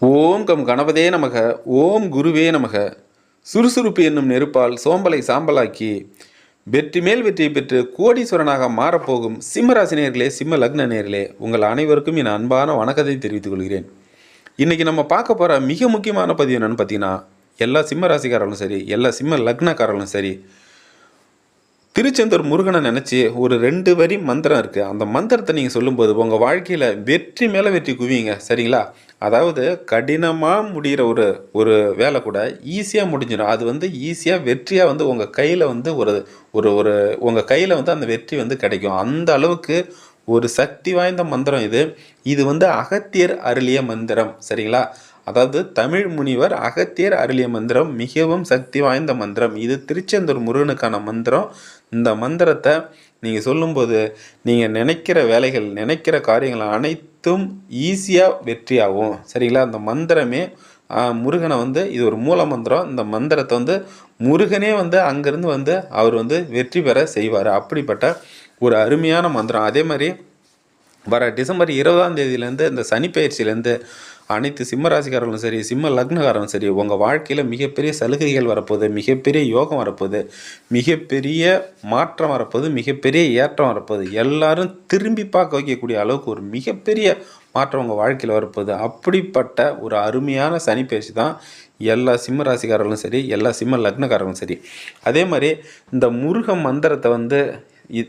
ஓம் come கணபதே நமக ஓம் குருவே நமக. சுறுசுறுப்பு என்னும் நெருப்பால் சோம்பலை சாம்பலாக்கி வெற்றி மேல் வெற்றி பெற்று கோடீஸ்வரனாக மாறப்போகும் சிம்மராசி நேர்களே சிம்ம லக்ன நேர்களே உங்கள் அனைவருக்கும் என் அன்பான வணக்கத்தை தெரிவித்துக் கொள்கிறேன். இன்றைக்கி நம்ம பார்க்க போகிற மிக முக்கியமான பதிவு என்னென்னு பார்த்தீங்கன்னா எல்லா சிம்ம ராசிக்காரர்களும் சரி எல்லா சிம்ம லக்னக்காரர்களும் சரி திருச்செந்தூர் முருகனை நினச்சி ஒரு ரெண்டு வரி மந்திரம் இருக்குது அந்த மந்திரத்தை நீங்கள் சொல்லும்போது உங்கள் வாழ்க்கையில் வெற்றி மேலே வெற்றி குவிங்க சரிங்களா? அதாவது கடினமாக முடிகிற ஒரு ஒரு வேலை கூட ஈஸியாக முடிஞ்சிடும். அது வந்து ஈஸியாக வெற்றியாக வந்து உங்கள் கையில் வந்து ஒரு ஒரு ஒரு உங்கள் கையில் வந்து அந்த வெற்றி வந்து கிடைக்கும். அந்த அளவுக்கு ஒரு சக்தி வாய்ந்த மந்திரம் இது. இது வந்து அகத்தியர் அருளிய மந்திரம். சரிங்களா? அதாவது தமிழ் முனிவர் அகத்தியர் அருளிய மந்திரம் மிகவும் சக்தி வாய்ந்த மந்திரம். இது திருச்செந்தூர் முருகனுக்கான மந்திரம். இந்த மந்திரத்தை நீங்கள் சொல்லும்போது நீங்கள் நினைக்கிற வேலைகள் நினைக்கிற காரியங்கள் அனைத்தும் ஈஸியாக வெற்றியாகும். சரிங்களா? அந்த மந்திரமே முருகனை வந்து இது ஒரு மூல மந்திரம். இந்த மந்திரத்தை வந்து முருகனே வந்து அங்கேருந்து வந்து அவர் வந்து வெற்றி பெற செய்வார். அப்படிப்பட்ட ஒரு அருமையான மந்திரம். அதே மாதிரி வர டிசம்பர் இருபதாம் தேதியிலேருந்து இந்த சனி பயிற்சியிலேருந்து அனைத்து சிம்ம ராசிக்காரர்களும் சரி சிம்ம லக்னக்காரரும் சரி உங்கள் வாழ்க்கையில் மிகப்பெரிய சலுகைகள் வரப்போகுது மிகப்பெரிய யோகம் வரப்போகுது மிகப்பெரிய மாற்றம் வரப்போகுது மிகப்பெரிய ஏற்றம் வரப்போகுது. எல்லாரும் திரும்பி பார்க்க வைக்கக்கூடிய அளவுக்கு ஒரு மிகப்பெரிய மாற்றம் உங்கள் வாழ்க்கையில் வரப்போகுது. அப்படிப்பட்ட ஒரு அருமையான சனி தான் எல்லா சிம்ம ராசிக்காரர்களும் சரி எல்லா சிம்ம லக்னக்காரர்களும் சரி. அதே மாதிரி இந்த முருக மந்திரத்தை வந்து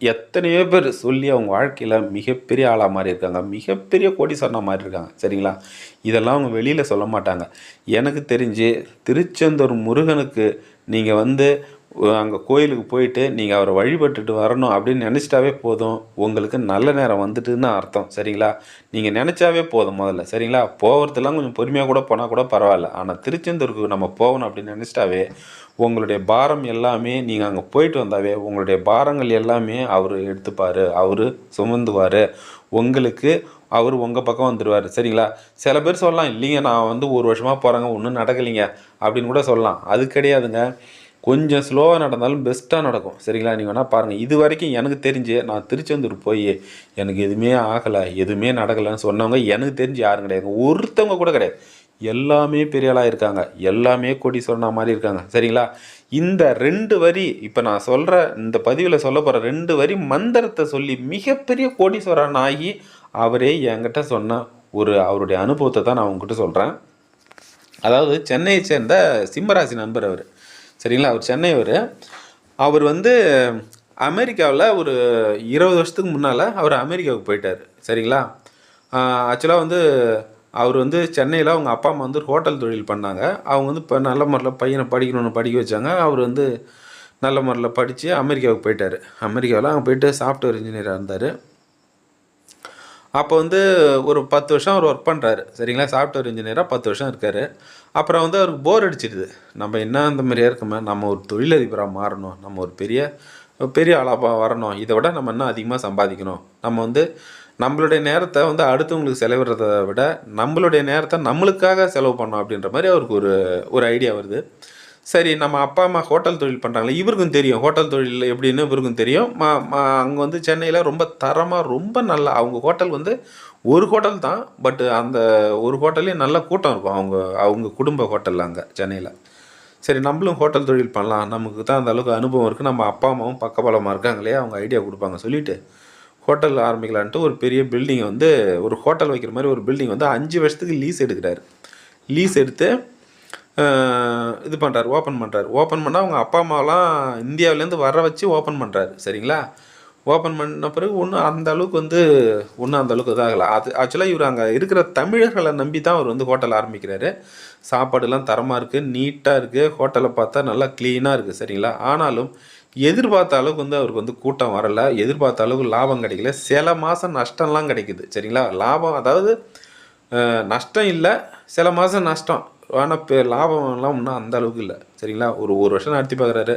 எத்தனையோ பேர் சொல்லி அவங்க வாழ்க்கையில் மிகப்பெரிய ஆளாக மாறி இருக்காங்க மிகப்பெரிய சொன்ன மாதிரி இருக்காங்க சரிங்களா? இதெல்லாம் அவங்க வெளியில் சொல்ல மாட்டாங்க. எனக்கு தெரிஞ்சு திருச்செந்தூர் முருகனுக்கு நீங்கள் வந்து அங்கே கோயிலுக்கு போயிட்டு நீங்கள் அவரை வழிபட்டுட்டு வரணும் அப்படின்னு நினச்சிட்டாவே போதும். உங்களுக்கு நல்ல நேரம் வந்துட்டுன்னு அர்த்தம். சரிங்களா? நீங்கள் நினச்சாவே போதும் முதல்ல. சரிங்களா? போகிறதுலாம் கொஞ்சம் பொறுமையாக கூட போனால் கூட பரவாயில்ல. ஆனால் திருச்செந்தூருக்கு நம்ம போகணும் அப்படின்னு நினச்சிட்டாவே உங்களுடைய பாரம் எல்லாமே நீங்கள் அங்கே போயிட்டு வந்தாவே உங்களுடைய பாரங்கள் எல்லாமே அவர் எடுத்துப்பார். அவர் சுமந்துவார். உங்களுக்கு அவர் உங்கள் பக்கம் வந்துடுவார் சரிங்களா? சில பேர் சொல்லலாம் இல்லைங்க நான் வந்து ஒரு வருஷமாக போகிறேங்க ஒன்றும் நடக்கலைங்க அப்படின்னு கூட சொல்லலாம். அது கிடையாதுங்க. கொஞ்சம் ஸ்லோவாக நடந்தாலும் பெஸ்ட்டாக நடக்கும். சரிங்களா? நீங்கள் வேணால் பாருங்கள் இது வரைக்கும் எனக்கு தெரிஞ்சு நான் திருச்செந்தூர் போய் எனக்கு எதுவுமே ஆகலை எதுவுமே நடக்கலைன்னு சொன்னவங்க எனக்கு தெரிஞ்சு யாரும் கிடையாது. ஒருத்தவங்க கூட கிடையாது. எல்லாமே பெரிய ஆளாக இருக்காங்க. எல்லாமே கோடீஸ்வரனா மாதிரி இருக்காங்க. சரிங்களா? இந்த ரெண்டு வரி இப்போ நான் சொல்கிற இந்த பதிவில் சொல்ல போகிற ரெண்டு வரி மந்திரத்தை சொல்லி மிகப்பெரிய கோடீஸ்வரன் ஆகி அவரே என்கிட்ட சொன்ன ஒரு அவருடைய அனுபவத்தை தான் நான் உங்ககிட்ட சொல்கிறேன் அதாவது சென்னையை சேர்ந்த சிம்மராசி நண்பர் அவர். சரிங்களா? அவர் சென்னை அவர் அவர் வந்து அமெரிக்காவில் ஒரு இருபது வருஷத்துக்கு முன்னால் அவர் அமெரிக்காவுக்கு போயிட்டார். சரிங்களா? ஆக்சுவலாக வந்து அவர் வந்து சென்னையில் அவங்க அப்பா அம்மா வந்து ஹோட்டல் தொழில் பண்ணாங்க. அவங்க வந்து இப்போ நல்ல முறையில் பையனை படிக்கணும்னு படிக்க வச்சாங்க. அவர் வந்து நல்ல முறையில் படித்து அமெரிக்காவுக்கு போயிட்டார். அமெரிக்காவில் அங்கே போயிட்டு சாஃப்ட்வேர் இன்ஜினியராக இருந்தார். அப்போ வந்து ஒரு பத்து வருஷம் அவர் ஒர்க் பண்ணுறாரு சரிங்களா? சாஃப்ட்வேர் இன்ஜினியராக பத்து வருஷம் இருக்கார். அப்புறம் வந்து அவருக்கு போர் அடிச்சிடுது. நம்ம என்ன அந்த மாதிரியாக இருக்குமே? நம்ம ஒரு தொழிலதிபராக மாறணும். நம்ம ஒரு பெரிய பெரிய ஆளாக வரணும். இதை விட நம்ம இன்னும் அதிகமாக சம்பாதிக்கணும். நம்ம வந்து நம்மளுடைய நேரத்தை வந்து அடுத்தவங்களுக்கு செலவிடுறத விட நம்மளுடைய நேரத்தை நம்மளுக்காக செலவு பண்ணோம் அப்படின்ற மாதிரி அவருக்கு ஒரு ஒரு ஐடியா வருது. சரி நம்ம அப்பா அம்மா ஹோட்டல் தொழில் பண்ணுறாங்களே இவருக்கும் தெரியும். ஹோட்டல் தொழில் எப்படின்னு இவருக்கும் தெரியும். மா அங்கே வந்து சென்னையில் ரொம்ப தரமாக ரொம்ப நல்லா அவங்க ஹோட்டல் வந்து ஒரு ஹோட்டல் தான் பட்டு அந்த ஒரு ஹோட்டல்லே நல்ல கூட்டம் இருக்கும். அவங்க அவங்க குடும்ப ஹோட்டலில் அங்கே சென்னையில். சரி நம்மளும் ஹோட்டல் தொழில் பண்ணலாம். நமக்கு தான் அந்த அளவுக்கு அனுபவம் இருக்குது நம்ம அப்பா அம்மாவும் பக்கபலமாக இருக்காங்களே அவங்க ஐடியா கொடுப்பாங்க. சொல்லிட்டு ஹோட்டல் ஆரம்பிக்கலான்ட்டு ஒரு பெரிய பில்டிங் வந்து ஒரு ஹோட்டல் வைக்கிற மாதிரி ஒரு பில்டிங் வந்து அஞ்சு வருஷத்துக்கு லீஸ் எடுக்கிறாரு. லீஸ் எடுத்து இது பண்ணுறாரு ஓப்பன் பண்ணுறாரு ஓப்பன் பண்ணால் அவங்க அப்பா அம்மாவெல்லாம் இந்தியாவிலேருந்து வர வச்சு ஓப்பன் பண்ணுறாரு சரிங்களா? ஓப்பன் பண்ண பிறகு ஒன்றும் அந்த அளவுக்கு வந்து ஒன்றும் அந்த அளவுக்கு இதாகலை. அது ஆக்சுவலாக இவர் அங்கே இருக்கிற தமிழர்களை நம்பி தான் அவர் வந்து ஹோட்டல் ஆரம்பிக்கிறாரு. சாப்பாடுலாம் தரமாக இருக்குது நீட்டாக இருக்குது ஹோட்டலை பார்த்தா நல்லா க்ளீனாக இருக்குது சரிங்களா? ஆனாலும் எதிர்பார்த்த அளவுக்கு வந்து அவருக்கு வந்து கூட்டம் வரலை. எதிர்பார்த்த அளவுக்கு லாபம் கிடைக்கல. சில மாதம் நஷ்டம்லாம் கிடைக்குது சரிங்களா? லாபம் அதாவது நஷ்டம் இல்லை சில மாதம் நஷ்டம். ஆனால் இப்போ லாபம்லாம் இன்னும் அந்த அளவுக்கு இல்லை. சரிங்களா? ஒரு ஒரு வருஷம் நடத்தி பார்க்குறாரு.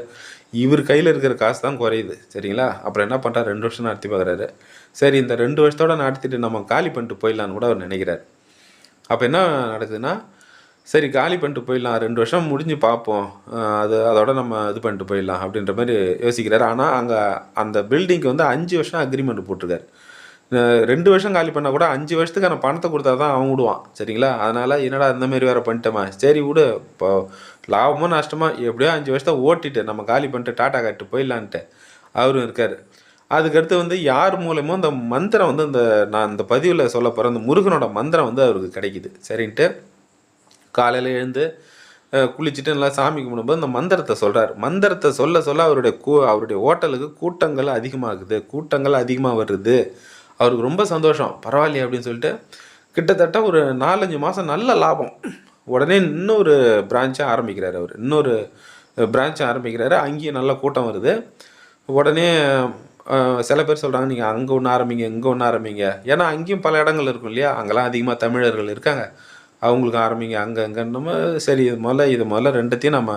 இவர் கையில் இருக்கிற காசு தான் குறையுது. சரிங்களா? அப்புறம் என்ன பண்ணுறாரு ரெண்டு வருஷம் நடத்தி பார்க்குறாரு. சரி இந்த ரெண்டு வருஷத்தோட நடத்திட்டு நம்ம காலி பண்ணிட்டு போயிடலான்னு கூட அவர் நினைக்கிறார். அப்போ என்ன நடக்குதுன்னா சரி காலி பண்ணிட்டு போயிடலாம். ரெண்டு வருஷம் முடிஞ்சு பார்ப்போம். அது அதோட நம்ம இது பண்ணிட்டு போயிடலாம் அப்படின்ற மாதிரி யோசிக்கிறாரு. ஆனால் அங்கே அந்த பில்டிங்க்கு வந்து அஞ்சு வருஷம் அக்ரிமெண்ட் போட்டிருக்காரு. ரெண்டு வருஷம் காலி பண்ணால் கூட அஞ்சு வருஷத்துக்கான பணத்தை கொடுத்தா தான் அவன் விடுவான். சரிங்களா? அதனால் என்னடா இந்த மாதிரி வேறு பண்ணிட்டோமா? சரி விடு. இப்போ லாபமோ நஷ்டமோ எப்படியோ அஞ்சு வருஷத்தை ஓட்டிட்டு நம்ம காலி பண்ணிட்டு டாட்டா காட்டு போயிடலான்ட்டு அவரும் இருக்கார். அதுக்கடுத்து வந்து யார் மூலயமோ இந்த மந்திரம் வந்து இந்த நான் இந்த பதிவில் சொல்ல போகிற அந்த முருகனோட மந்திரம் வந்து அவருக்கு கிடைக்குது. சரின்ட்டு காலையில் எழுந்து குளிச்சுட்டு நல்லா சாமி கும்பிடும்போது இந்த மந்திரத்தை சொல்கிறார் மந்திரத்தை சொல்ல சொல்ல அவருடைய கூ அவருடைய ஹோட்டலுக்கு கூட்டங்கள் அதிகமாகுது. கூட்டங்கள் அதிகமாக வருது. அவருக்கு ரொம்ப சந்தோஷம். பரவாயில்லையே அப்படின்னு சொல்லிட்டு கிட்டத்தட்ட ஒரு நாலஞ்சு மாதம் நல்ல லாபம். உடனே இன்னொரு பிரான்ச்சை ஆரம்பிக்கிறார் அவர். இன்னொரு பிரான்ச்சை ஆரம்பிக்கிறாரு. அங்கேயும் நல்ல கூட்டம் வருது. உடனே சில பேர் சொல்கிறாங்க நீங்கள் அங்கே ஒன்று ஆரம்பிங்க இங்கே ஒன்று ஆரம்பிங்க. ஏன்னா அங்கேயும் பல இடங்கள் இருக்கும் இல்லையா? அங்கெல்லாம் அதிகமாக தமிழர்கள் இருக்காங்க. அவங்களுக்கு ஆரம்பிங்க அங்கே அங்கே. நம்ம சரி இது முதல்ல இது முதல்ல ரெண்டுத்தையும் நம்ம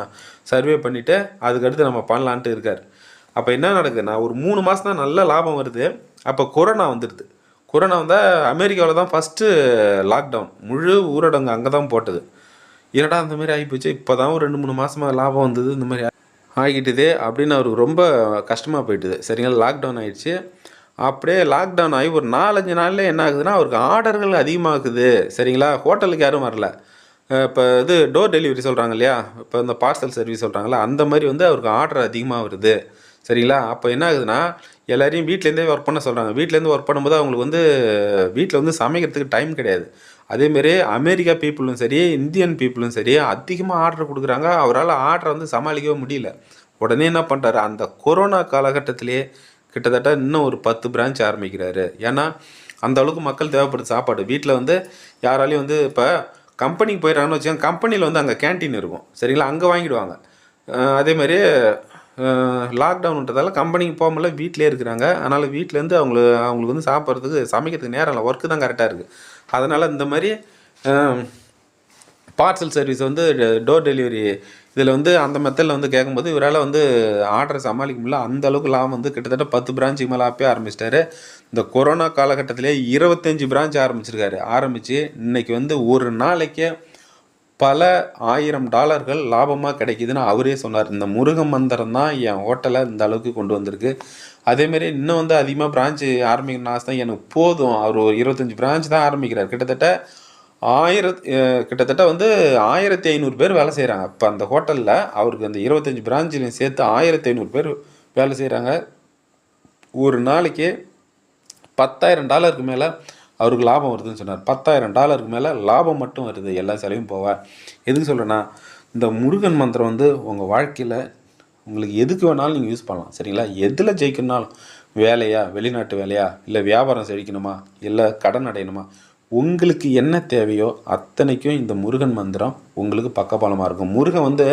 சர்வே பண்ணிவிட்டு அதுக்கடுத்து நம்ம பண்ணலான்ட்டு இருக்கார். அப்போ என்ன நடக்குது நான் ஒரு மூணு மாதம் தான் நல்ல லாபம் வருது. அப்போ கொரோனா வந்துடுது. கொரோனா வந்தால் அமெரிக்காவில் தான் ஃபஸ்ட்டு லாக்டவுன் முழு ஊரடங்கு அங்கே தான் போட்டது. என்னடா அந்த மாதிரி ஆகிப்போச்சு இப்போ தான் ஒரு ரெண்டு மூணு மாதமாக லாபம் வந்தது இந்த மாதிரி ஆகிட்டுதே அப்படின்னு அவருக்கு ரொம்ப கஷ்டமாக போயிட்டுது. சரிங்களா? லாக்டவுன் ஆகிடுச்சு அப்படியே லாக்டவுன் ஆகி ஒரு நாலஞ்சு நாளில் என்ன ஆகுதுன்னா அவருக்கு ஆர்டர்கள் அதிகமாகுது. சரிங்களா? ஹோட்டலுக்கு யாரும் வரல. இப்போ இது டோர் டெலிவரி சொல்கிறாங்க இல்லையா? இப்போ இந்த பார்சல் சர்வீஸ் சொல்கிறாங்களா அந்த மாதிரி வந்து அவருக்கு ஆர்டர் அதிகமாக வருது. சரிங்களா? அப்போ என்ன ஆகுதுன்னா எல்லாரையும் வீட்டிலேருந்தே ஒர்க் பண்ண சொல்கிறாங்க வீட்டிலேருந்து ஒர்க் பண்ணும்போது அவங்களுக்கு வந்து வீட்டில் வந்து சமைக்கிறதுக்கு டைம் கிடையாது. அதேமாரி அமெரிக்கா பீப்புளும் சரி இந்தியன் பீப்புளும் சரி அதிகமாக ஆர்டர் கொடுக்குறாங்க. அவரால் ஆர்டரை வந்து சமாளிக்கவே முடியல. உடனே என்ன பண்ணுறாரு அந்த கொரோனா காலகட்டத்திலே கிட்டத்தட்ட இன்னும் ஒரு பத்து பிரான்ச் ஆரம்பிக்கிறாரு. ஏன்னா அந்த அளவுக்கு மக்கள் தேவைப்படுது சாப்பாடு. வீட்டில் வந்து யாராலையும் வந்து இப்போ கம்பெனிக்கு போயிடறாங்கன்னு வச்சுக்கோங்க. கம்பெனியில் வந்து அங்கே கேன்டீன் இருக்கும். சரிங்களா? அங்கே வாங்கிடுவாங்க. அதேமாதிரி அதே லாக்டவுன்றதால கம்பெனிக்கு போக முடியல வீட்டிலே இருக்கிறாங்க. அதனால் வீட்டிலேருந்து அவங்களுக்கு அவங்களுக்கு வந்து சாப்பிட்றதுக்கு சமைக்கிறதுக்கு நேரம் இல்லை. ஒர்க்கு தான் கரெக்டாக இருக்குது அதனால் இந்த மாதிரி பார்சல் சர்வீஸ் வந்து டோர் டெலிவரி இதில் வந்து அந்த மெத்தடில் வந்து கேட்கும்போது இவரால் வந்து ஆர்டரை சமாளிக்க முடியல. அந்த அளவுக்கு லாபம் வந்து கிட்டத்தட்ட பத்து பிரான்ச்சுக்கு மேலே அப்பயே ஆரம்பிச்சிட்டாரு. இந்த கொரோனா காலகட்டத்திலே இருபத்தஞ்சி பிரான்ச் ஆரம்பிச்சிருக்காரு. ஆரம்பித்து இன்றைக்கி வந்து ஒரு நாளைக்கே பல ஆயிரம் டாலர்கள் லாபமாக கிடைக்குதுன்னு அவரே சொன்னார். இந்த முருகன் மந்திரம் தான் என் ஹோட்டலை இந்த அளவுக்கு கொண்டு வந்திருக்கு. அதேமாரி இன்னும் வந்து அதிகமாக பிரான்ச்சு ஆரம்பிக்கணும்னு ஆசை தான் எனக்கு போதும். அவர் ஒரு இருபத்தஞ்சி பிரான்ச் தான் ஆரம்பிக்கிறார். கிட்டத்தட்ட ஆயிரத் கிட்டத்தட்ட வந்து ஆயிரத்தி ஐநூறு பேர் வேலை செய்கிறாங்க இப்போ அந்த ஹோட்டலில் அவருக்கு அந்த இருபத்தஞ்சி பிரான்ச்சிலையும் சேர்த்து ஆயிரத்தி ஐநூறு பேர் வேலை செய்கிறாங்க ஒரு நாளைக்கு பத்தாயிரம் டாலருக்கு மேலே அவருக்கு லாபம் வருதுன்னு சொன்னார். பத்தாயிரம் டாலருக்கு மேலே லாபம் மட்டும் வருது. எல்லா செலவையும் போவ எதுக்கு சொல்கிறேன்னா இந்த முருகன் மந்திரம் வந்து உங்கள் வாழ்க்கையில் உங்களுக்கு எதுக்கு வேணாலும் நீங்கள் யூஸ் பண்ணலாம். சரிங்களா? எதில் ஜெயிக்கணும்னாலும் வேலையா வெளிநாட்டு வேலையா இல்லை வியாபாரம் செழிக்கணுமா இல்லை கடன் அடையணுமா உங்களுக்கு என்ன தேவையோ அத்தனைக்கும் இந்த முருகன் மந்திரம் உங்களுக்கு பக்கபலமாக இருக்கும். முருகன் வந்து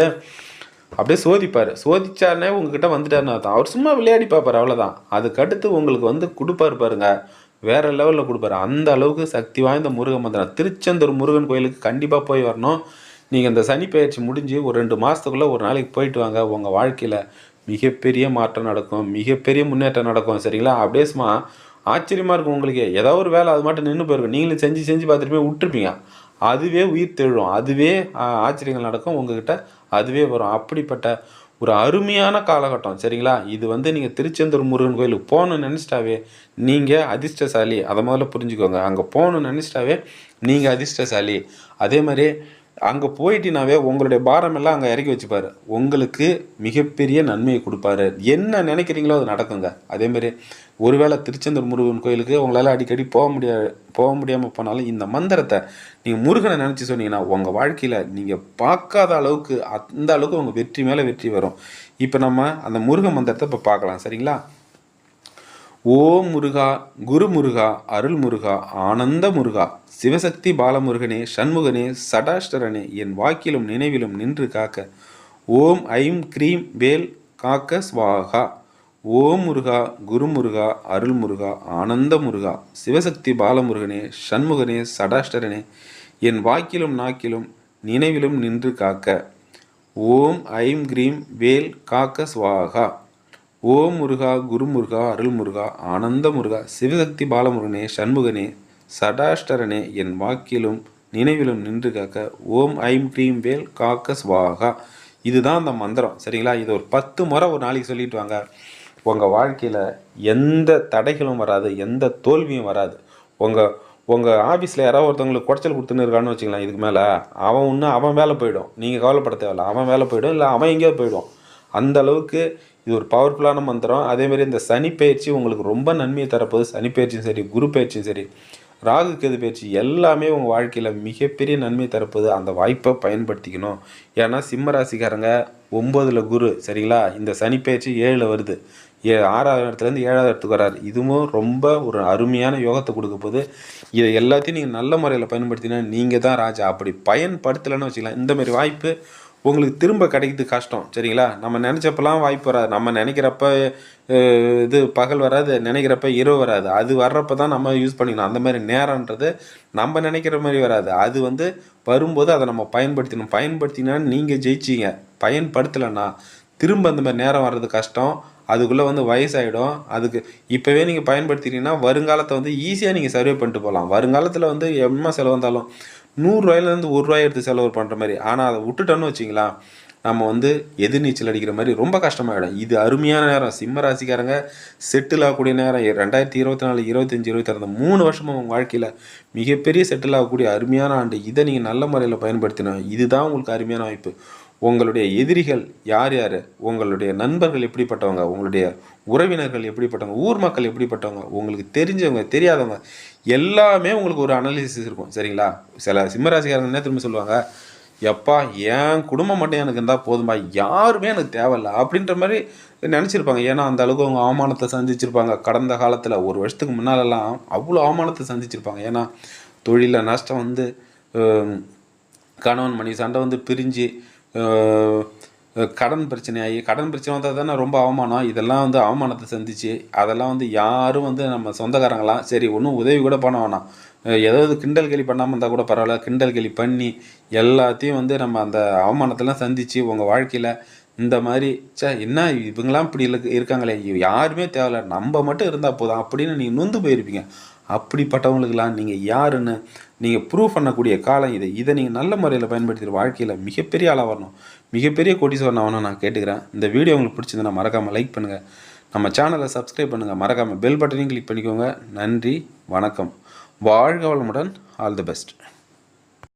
அப்படியே சோதிப்பார். சோதிச்சாருனே உங்ககிட்ட வந்துட்டாருன்னு அர்த்தம். அவர் சும்மா விளையாடி பார்ப்பார் அவ்வளோதான் அதுக்கடுத்து உங்களுக்கு வந்து கொடுப்பாரு பாருங்க. வேறு லெவலில் கொடுப்பாரு. அந்த அளவுக்கு சக்தி வாய்ந்த முருக மந்திரம் திருச்செந்தூர் முருகன் கோயிலுக்கு கண்டிப்பாக போய் வரணும். நீங்கள் இந்த சனி பயிற்சி முடிஞ்சு ஒரு ரெண்டு மாதத்துக்குள்ளே ஒரு நாளைக்கு போயிட்டு வாங்க. உங்கள் வாழ்க்கையில் மிகப்பெரிய மாற்றம் நடக்கும். மிகப்பெரிய முன்னேற்றம் நடக்கும். சரிங்களா? அப்படியே சும்மா ஆச்சரியமாக இருக்கும் உங்களுக்கு. ஏதோ ஒரு வேலை அது மட்டும் நின்று போயிருக்கும். நீங்களும் செஞ்சு செஞ்சு பார்த்துட்டு போய் விட்டுருப்பீங்க. அதுவே உயிர் தெழும். அதுவே ஆச்சரியங்கள் நடக்கும். உங்ககிட்ட அதுவே வரும். அப்படிப்பட்ட ஒரு அருமையான காலகட்டம் சரிங்களா? இது வந்து நீங்கள் திருச்செந்தூர் முருகன் கோயிலுக்கு போகணும்னு நினச்சிட்டாவே நீங்கள் அதிர்ஷ்டசாலி. அதை முதல்ல புரிஞ்சுக்கோங்க. அங்கே போகணும்னு நினச்சிட்டாவே நீங்கள் அதிர்ஷ்டசாலி. அதே மாதிரி அங்கே போயிட்டினாவே உங்களுடைய பாரம் எல்லாம் அங்கே இறக்கி வச்சுப்பாரு. உங்களுக்கு மிகப்பெரிய நன்மையை கொடுப்பாரு. என்ன நினைக்கிறீங்களோ அது நடக்குங்க. அதேமாரி ஒருவேளை திருச்செந்தூர் முருகன் கோயிலுக்கு உங்களால் அடிக்கடி போக முடியாது போக முடியாமல் போனாலும் இந்த மந்திரத்தை நீங்கள் முருகனை நினச்சி சொன்னீங்கன்னா உங்கள் வாழ்க்கையில் நீங்கள் பார்க்காத அளவுக்கு அந்த அளவுக்கு உங்கள் வெற்றி மேலே வெற்றி வரும். இப்போ நம்ம அந்த முருக மந்திரத்தை இப்போ பார்க்கலாம். சரிங்களா? ஓ முருகா குரு முருகா அருள் முருகா ஆனந்த முருகா சிவசக்தி பாலமுருகனே சண்முகனே சடாஷ்டரனே என் வாக்கிலும் நினைவிலும் நின்று காக்க. ஓம் ஐம் க்ரீம் வேல் காக்க ஸ்வாகா ஓம் முருகா குருமுருகா அருள்முருகா அருள் முருகா ஆனந்த முருகா சிவசக்தி பாலமுருகனே சண்முகனே சடாஷ்டரனே என் வாக்கிலும் நாக்கிலும் நினைவிலும் நின்று காக்க. ஓம் ஐம் க்ரீம் வேல் காக்க சுவாகா. ஓம் முருகா குருமுருகா அருள்முருகா அருள் முருகா ஆனந்த முருகா சிவசக்தி பாலமுருகனே சண்முகனே சடாஷ்டரனே என் வாக்கிலும் நினைவிலும் நின்று காக்க. ஓம் ஐம் க்ரீம் வேல் காக்க சுவாகா. இதுதான் அந்த மந்திரம். சரிங்களா? இது ஒரு பத்து முறை ஒரு நாளைக்கு சொல்லிட்டு வாங்க. உங்கள் வாழ்க்கையில் எந்த தடைகளும் வராது எந்த தோல்வியும் வராது. உங்கள் உங்கள் ஆஃபீஸில் யாராவது ஒருத்தவங்களுக்கு குடைச்சல் கொடுத்துன்னு இருக்கான்னு வச்சுக்கலாம் இதுக்கு மேலே. அவன் இன்னும் அவன் வேலை போயிடும். நீங்கள் கவலைப்பட தேவையில்ல. அவன் வேலை போயிடும். இல்லை அவன் எங்கேயோ போயிடும். அந்த அளவுக்கு இது ஒரு பவர்ஃபுல்லான மந்திரம். அதேமாதிரி இந்த சனி பயிற்சி உங்களுக்கு ரொம்ப நன்மையை தரப்போகுது. சனி பயிற்சியும் சரி குரு பயிற்சியும் சரி. ராகு கேது பயிற்சி எல்லாமே உங்கள் வாழ்க்கையில் மிகப்பெரிய நன்மை தரப்போது. அந்த வாய்ப்பை பயன்படுத்திக்கணும். ஏன்னா சிம்ம ராசிக்காரங்க ஒம்போதில் குரு சரிங்களா? இந்த சனி பயிற்சி ஏழில் வருது. ஏ ஆறாவது இடத்துலேருந்து ஏழாவது இடத்துக்கு வராரு. இதுவும் ரொம்ப ஒரு அருமையான யோகத்தை கொடுக்க போது இதை எல்லாத்தையும் நீங்கள் நல்ல முறையில் பயன்படுத்தினா நீங்கள் தான் ராஜா. அப்படி பயன்படுத்தலைன்னு வச்சுக்கலாம். இந்தமாரி வாய்ப்பு உங்களுக்கு திரும்ப கிடைக்கிறது கஷ்டம் சரிங்களா? நம்ம நினச்சப்பெல்லாம் வாய்ப்பு வராது. நம்ம நினைக்கிறப்ப இது பகல் வராது நினைக்கிறப்ப இரவு வராது. அது வர்றப்ப தான் நம்ம யூஸ் பண்ணிக்கணும். அந்த மாதிரி நேரன்றது நம்ம நினைக்கிற மாதிரி வராது. அது வந்து வரும்போது அதை நம்ம பயன்படுத்தணும் பயன்படுத்தினா நீங்கள் ஜெயிச்சிங்க. பயன்படுத்தலைன்னா திரும்ப அந்த மாதிரி நேரம் வர்றது கஷ்டம். அதுக்குள்ளே வந்து வயசாகிடும் அதுக்கு இப்போவே நீங்கள் பயன்படுத்திட்டீங்கன்னா வருங்காலத்தை வந்து ஈஸியாக நீங்கள் சர்வே பண்ணிட்டு போகலாம். வருங்காலத்தில் வந்து எம்மா செலவு வந்தாலும் நூறுரூவாயிலேருந்து ஒரு ரூபாய் எடுத்து செலவு பண்ணுற மாதிரி. ஆனால் அதை விட்டுட்டோன்னு வச்சிங்களா நம்ம வந்து எதிர்நீச்சல் அடிக்கிற மாதிரி ரொம்ப கஷ்டமாகிடும் இது அருமையான நேரம். சிம்ம ராசிக்காரங்க செட்டில் ஆகக்கூடிய நேரம். ரெண்டாயிரத்தி இருபத்தி நாலு இருபத்தஞ்சி இருபத்தாறு மூணு வருஷமும் உங்கள் வாழ்க்கையில் மிகப்பெரிய செட்டில் ஆகக்கூடிய அருமையான ஆண்டு. இதை நீங்கள் நல்ல முறையில் பயன்படுத்தினோம் இதுதான் உங்களுக்கு அருமையான வாய்ப்பு. உங்களுடைய எதிரிகள் யார் யார்? உங்களுடைய நண்பர்கள் எப்படிப்பட்டவங்க? உங்களுடைய உறவினர்கள் எப்படிப்பட்டவங்க? ஊர் மக்கள் எப்படிப்பட்டவங்க? உங்களுக்கு தெரிஞ்சவங்க தெரியாதவங்க எல்லாமே உங்களுக்கு ஒரு அனாலிசிஸ் இருக்கும். சரிங்களா? சில சிம்மராசிக்காரங்க என்ன திரும்ப சொல்லுவாங்க? எப்பா என் குடும்பம் மட்டும் எனக்கு இருந்தால் போதுமா யாருமே எனக்கு தேவையில்ல. அப்படின்ற மாதிரி நினச்சிருப்பாங்க. ஏன்னா அந்த அளவுக்கு அவங்க அவமானத்தை சந்திச்சிருப்பாங்க. கடந்த காலத்தில் ஒரு வருஷத்துக்கு முன்னாலெல்லாம் அவ்வளோ அவமானத்தை சந்திச்சிருப்பாங்க. ஏன்னா தொழிலில் நஷ்டம் வந்து கணவன் மணி சண்டை வந்து பிரிஞ்சு கடன் பிரச்சனையாகி கடன் பிரச்சனை வந்தால் தானே ரொம்ப அவமானம். இதெல்லாம் வந்து அவமானத்தை சந்திச்சு அதெல்லாம் வந்து யாரும் வந்து நம்ம சொந்தக்காரங்களாம் சரி ஒன்றும் உதவி கூட பண்ண வேணாம். ஏதாவது கிண்டல் கேலி பண்ணாமல் இருந்தால் கூட பரவாயில்ல. கிண்டல் கேலி பண்ணி எல்லாத்தையும் வந்து நம்ம அந்த அவமானத்தெல்லாம் சந்திச்சு உங்கள் வாழ்க்கையில் இந்த மாதிரி சே என்ன இவங்களாம் இப்படி இருக்காங்களே யாருமே தேவையில்ல. நம்ம மட்டும் இருந்தால் போதும். அப்படின்னு நீங்கள் நொந்து போயிருப்பீங்க. அப்படிப்பட்டவங்களுக்கெல்லாம் நீங்கள் யாருன்னு நீங்கள் ப்ரூவ் பண்ணக்கூடிய காலம் இது. இதை நீங்கள் நல்ல முறையில் பயன்படுத்திட்டு வாழ்க்கையில் மிகப்பெரிய ஆளாக வரணும். மிகப்பெரிய கோட்டீஸ்வரன் ஆகணும் நான் கேட்டுக்கிறேன். இந்த வீடியோ உங்களுக்கு பிடிச்சிருந்தா மறக்காமல் லைக் பண்ணுங்கள் நம்ம சேனலை சப்ஸ்கிரைப் பண்ணுங்கள் மறக்காமல் பெல் பட்டனையும் கிளிக் பண்ணிக்கோங்க. நன்றி வணக்கம். வாழ்க வளமுடன். All the best